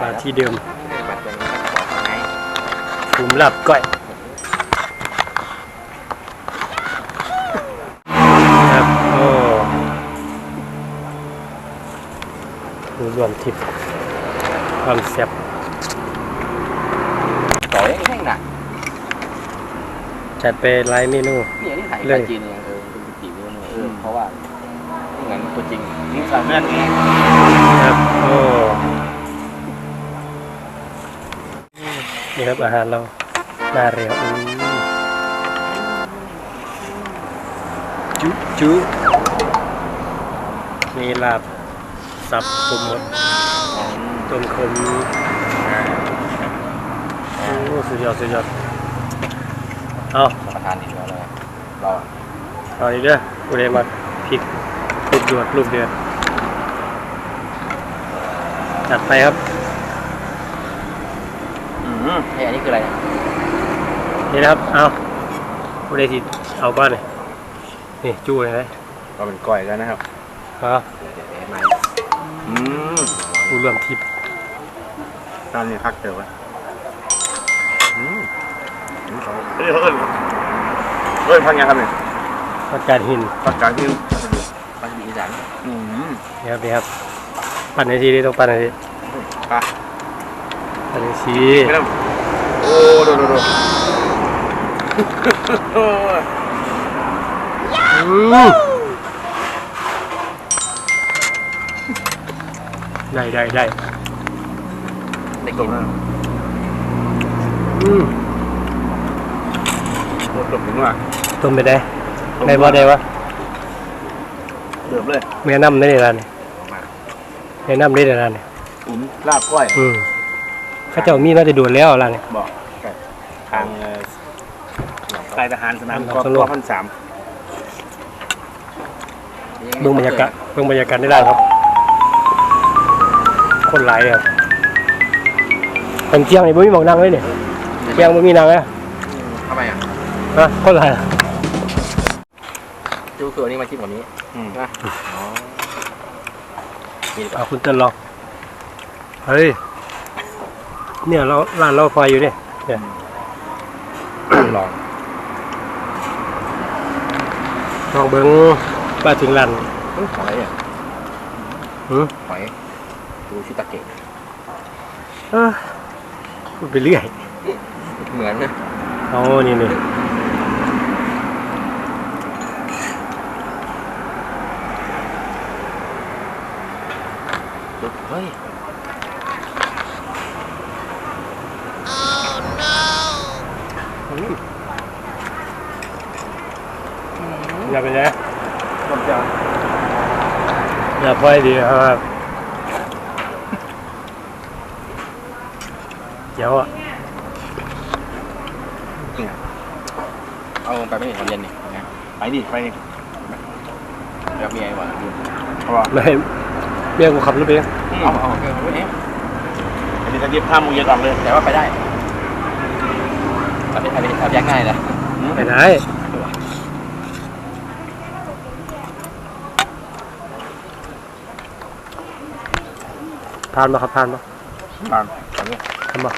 มาที่เดิมบัตรเป็นบอกไงภูมิลาบก้อยครับโอ้ดูรวมทิพย์ความแซ่บต่อยังแห้งหนักจัดไปหลายเมนูเนี่ยนี่ถ่ายเลยจีนเนี่ยเออเป็นจีนเนี่ยเออเพราะว่าเหมือนตัวจริงนี่สามเมตรไงครับโอ้ นี่ครับอาหารเราน่าเรียวอืมจุจุมีลาบสับสมมดต้มขมโอ้สุดยอดสุดยอดเอาประทานอีกแล้วเลยเราเอาอีกเด้อกูได้มาพริกลูกหยวดลูกเดือดจัดไปครับ อืมเฮ้ยอันนี้คืออะไรเนี่ยนี่นะครับ เอาผู้ใดที่เอาก้อนเลยนี่จู้เลยนะเราเป็นก้อยแล้วนะครับเอาอืมผู้รวมทิพย์ตอนนี้พักเจอวะอืมเฮ้ยเฮ้ยเฮ้ยพักยังครับเนี่ยประกาศหินพักกลางที่พักอีสานอืม นี่ครับนี่ครับ ปั่นในทีนี้ต้องปั่นในที อะปั่นในทีไม่ต้องโอ้ดูดูดูโอ้ยอืมได้ได้ได้ได้กินอืมหมดหลบถึงว่าต้มไปได้ได้บ่ได้วะเดือบเลยแม่น้ำได้ในร้านนี่แม่น้ำได้ในร้านนี่อุ่นลาบก้อยอืมเข้าเจ้ามีมาจะด่วนแล้วร้านนี่บอกทางค่ายทหารสนามกสอนุตักวพันสามเบิ่งบรรยากาศเบิ่งบรรยากาศได้ร้านครับ คนหลายเลยครับเป็นเที่ยงนี่บ่มีหมองนั่งเลยนี่เที่ยงบ่มีนั่งเลยทำไมอะฮะคนหลายอะจูคืออันนี้มาชิมกว่านี้นะอ๋อนี่ดีกว่าเอาคุณเต้นลองเฮ้ย เนี่ยเราร้านเราไฟอยู่เนี่ยเนี่ยลองลองเบิ้งไปถึงร้านหอยอะหือหอยดูชิตาเกะเอ้อพูดไปเรื่อยเหมือนนะ เอานี่นี่ เฮ้ย อย่าไปเลย ต้มย อย่าพอย ดีครับเดี๋ยวอะำเอาไปไม่เห็นตอนเย็นนี่นะไปดิไปดิแล้วมีไอ้หวานดูเขาบอกไม่เมียกูขับรถไปเองเอาเอาเกินไปเองอันนี้จะเรียบห้าโมงเย็นออกเลยแต่ว่าไปได้ทำเป็นทำเป็นทำยากง่ายนะไปไหานมาครับทานมาตามตอนนี้ทานมา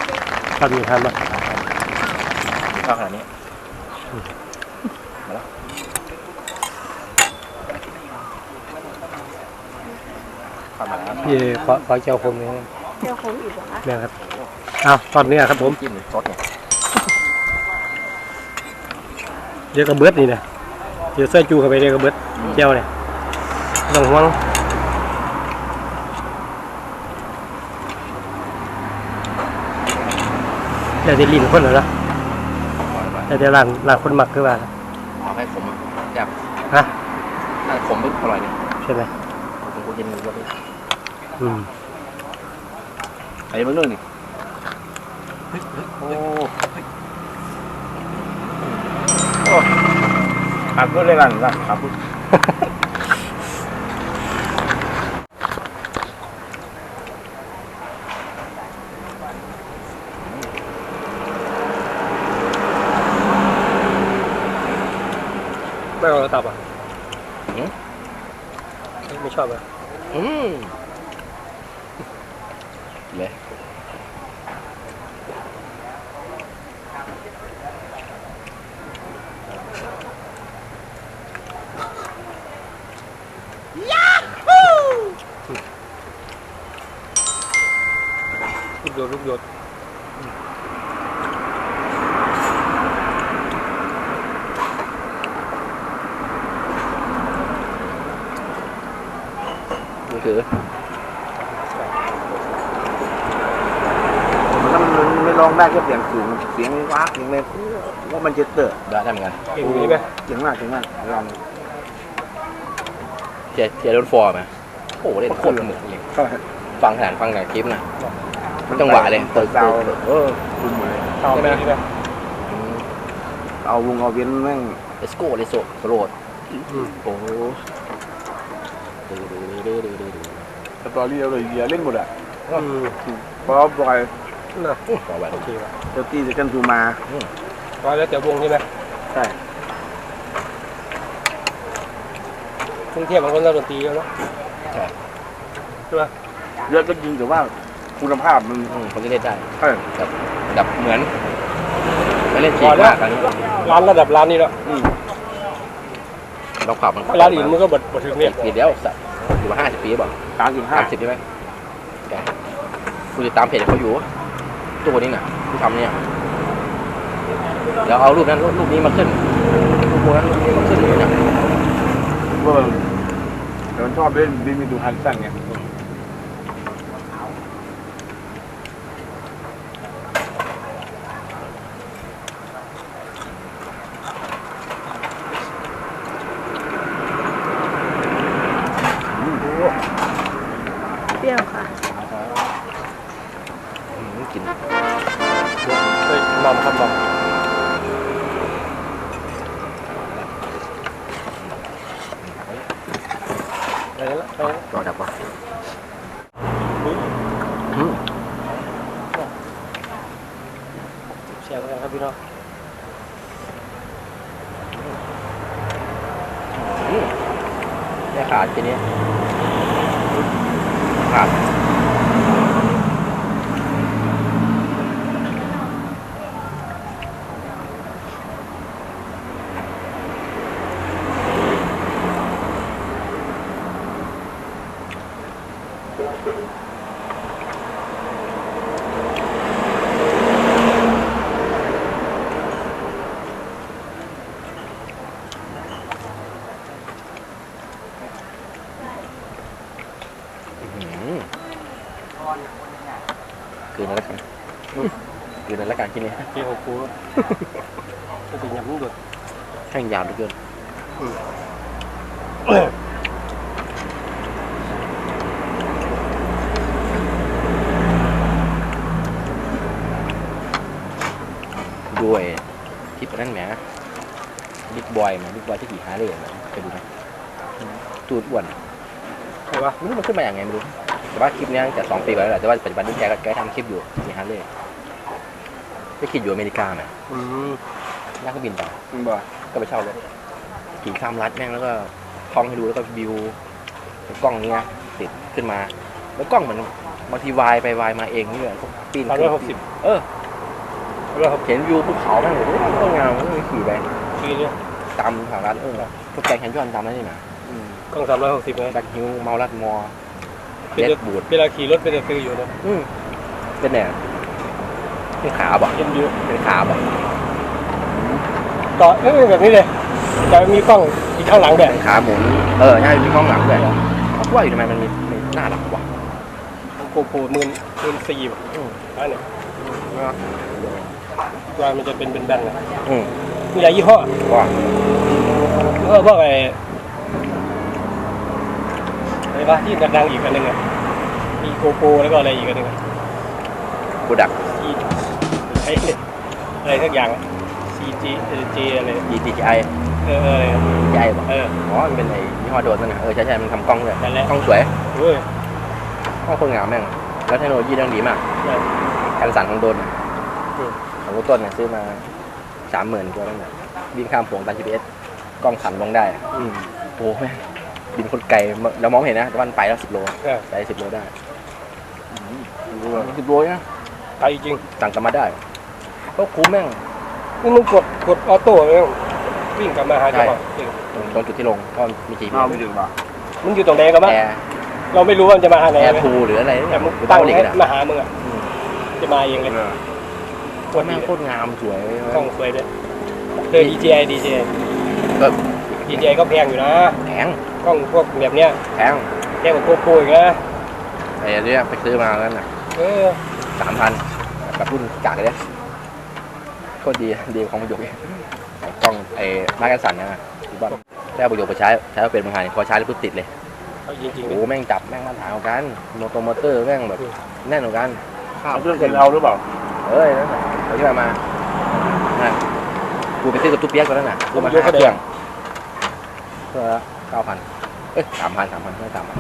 ทานมีทานมาชอบขนาดนี้มาแล้วเข้ามาแล้วพี่ขอขอเจ้าผมนี่เจ้าของอีกเหรอคะเนี่ยครับเอาตอนนี้ครับผมจิ้มซดเนี่ยเดี๋ยวกระเบิดนี่นะเดี๋ยวเสื้อจูเข้าไปเดี๋ยวกระเบิดเจ้าเนี่ยไม่ต้องห่วง เดี๋ยวจะลิ้นคนเหรอนะขอเลยว่าเดี๋ยวจะล้างล้างคนหมักคือว่าเอาให้ขมอะอยากฮะถ้าขมปุ๊บอร่อยเนี่ยใช่ไหมผมกูกินรสนี้อืมไอ้เบื้องนึงนี่โอ้ขับรถเลยกันล่ะขับรถ Amerikalı. Ne? Hmm. Yahoo! Dur dur dur. มเลยดลูกโดดมือถือมันมันไม่ลองได้แค่เสียงสูงเสียงว้าเสียงเลยว่ามันจะเตอะได้ได้เหมือนกันเก่งนี้ไหมเสียงมากเสียงมากลองเทียเทียโดนฟอร์มไหมโอ้โหเล่นโคตรเหมือนเลยฟังขนาดฟังจากคลิปนะจังหวะเลยเปิดซาวด์เออคุมหมดเลยเอาไปนี่ไหมเอาวงเอาเว้นแม่งเลสโก้เลโซโรดอืมโอ้โห สตอรี่เอาเลยเดียเล่นหมดอะอืมเพราะบอยน่ะขอไว้โอเคว่ะเซลตี้จะกันทูมาก็แล้วแต่วงใช่ไหมใช่กรุงเทพบางคนเล่นดนตรีแล้วเนาะใช่ไหมเยอะก็จริงแต่ว่าคุณภาพมันมคนที่เล่นได้ใช่แบบเหมือนไม่เล่นจีบมากตอนนี้ร้านระดับร้านนี้แล้ว เราขับมันร้านอื่นมันก็บดบดถึงเนี่ยปีเดียวสัตว์อยู่มาห้าสิบปีบอกสามจุดห้าห้าสิบใช่ไหมแกกูติดตามเพจเขาอยู่ตัวนี้น่ะที่ทำเนี่ยเดี๋ยวเอารูปนั้นรูปรูปนี้มาขึ้นรูปนั้นรูปนี้มาขึ้นเนี่ยเวอร์แต่มันชอบเล่นดิมิดูฮันสันไง เปรี้ยวค่ะอืมกินเฮ้ยนำครับนำไปแล้วไปแล้วรอดับวะแชร์กันครับพี่น้องไม่ขาดทีนี้ ขาด อืมคืนนั้นแล้วกัน คืนนั้นแล้วกันที่นี่เกี่ยวกับกูก็เป็นยำลูกโดดแข่งยาวเหลือเกินด้วยคลิปนั้นแหมบิ๊กบอยมาบิ๊กบอยที่ขี่ฮาร์เลย์มาเคยดูไหมตูดอ้วนใช่ปะไม่รู้มันขึ้นมาอย่างไงไม่รู้แต่ว่าคลิปเนี้ยตั้งแต่สองปีก่อนแล้วแหละแต่ว่าปัจจุบันนี้แกก็แกก็ทำคลิปอยู่มีฮาร์เลย์ ไปขี่อยู่อเมริกาไหมอืมนั่งเครื่องบินต่อมึงบอกก็ไปเช่ารถขี่ข้ามรัฐแม่งแล้วก็ท่องให้ดูแล้วก็วิวกล้องเนี้ยติดขึ้นมา แล้วกล้องเหมือนบางทีวายไปวายมาเองนี่เลยพวกปีนสามร้อยหกสิบเออสามร้อยหกสิบเห็นวิวภูเขาแม่งโอ้โหโคตรงามก็ขี่ไปปีเนี่ยตามทางรัฐเออพวกแกงแคนยอนตามนั่นนี่นะกล้องสามร้อยหกสิบไงแบ็คฮิวเมาลัดมอร์เป็นเดจะดบูดเวลาขี่รถเป็นจะซื้ออยู่นะอืมเป็นแน่ เป็นขาบ่เห็นอยู่เป็นขาบ่ต่อเอ้ยแบบนี้เลยแต่มีกล้องอีกข้างหลังแบบเป็นขาหมุน เออใช่มีห้องหลังด้วยเขาว่าอยู่ทำไมมันมีมีหน้าหลังวะโกโปรหมื่นหมื่นสี่แบบอืมอันนี้ตัวมันจะเป็นเป็นแบนๆนะอืมมีหลายยี่ห้อว่ายี่ห้อพวกไอ้อะไรวะที่ดังๆอีกอันหนึงอะมีโกโปรแล้วก็อะไรอีกอันหนึงอะกูดักซีไอ้อะไรสักอย่างซีจีเจอะไร DJI เออเอออะไร DJI ป่ะเออ อ๋อ มันเป็นไอ้ยี่ห้อโดรนนั่นนะเออใช่ใช่มันทำกล้องด้วยนั่นแหละ กล้องสวยเฮ้ยกล้องคนงามแม่ง แล้วเทคโนโลยีเรื่องดีมากใช่การสั่นของโดรนน่ะอืม ของรุ่นต้นเนี่ยซื้อมาสามหมื่นตัวนั่นแหละบินข้ามโขงตาม GPS กล้องสั่นลงได้อะอืมโอ้แม่งบินคนไกลเรามองไม่เห็นนะแต่ว่ามันไปแล้วสิบโลเออไปสิบโลได้รู้ว่าสิบโลนะไปจริงสั่งกลับมาได้ ก็คุ้มแม่งนี่มึงกดกดออโต้เลยวิ่งกลับมาหาเจ้าของจริงตรงจุดที่ลงก็มีเอา GPS ไม่ถึงป่ะมันอยู่ตรงไหนกันบ้างแอร์เราไม่รู้ว่ามันจะมาหาไหนแอร์ไหมทูหรืออะไรแต่มึงหรือตั้งเกาหลีให้นะมาหามึงอะจะมาเองเลยโคนแม่งโคตรงามสวยกล้องสวยด้วยเออ DJI DJI ก็ DJI ก็แพงอยู่นะแพงกล้องพวกแบบเนี้ยแพงแพงกว่าโกโปรอีกนะไอ้เนี้ยไปซื้อมาแล้วน่ะเออสามพันแบบรุ่นกากเลยเนี่ย โคตรดีดีกว่าของประโยคอีกกล้องไอ้มากันสันนะที่บ้านได้ประโยคไปใช้ใช้มาเป็นบางหันพอใช้แล้วปุ๊บติดเลยเอาจริงๆโอ้เลยโหแม่งจับแม่งมาตรฐานกว่ากันโมโตมอเตอร์แม่งแบบแน่นกว่ากันเอาเครื่องเซ็นเอาหรือเปล่าเอ้ยนั่นน่ะเอาที่มามานั่นกูไปซื้อกับตุ๊กเปียกตัวนั้นน่ะกูมาห้าเครื่องเพื่อเก้าพันเอ้ยสามพันสามพันไม่สามพัน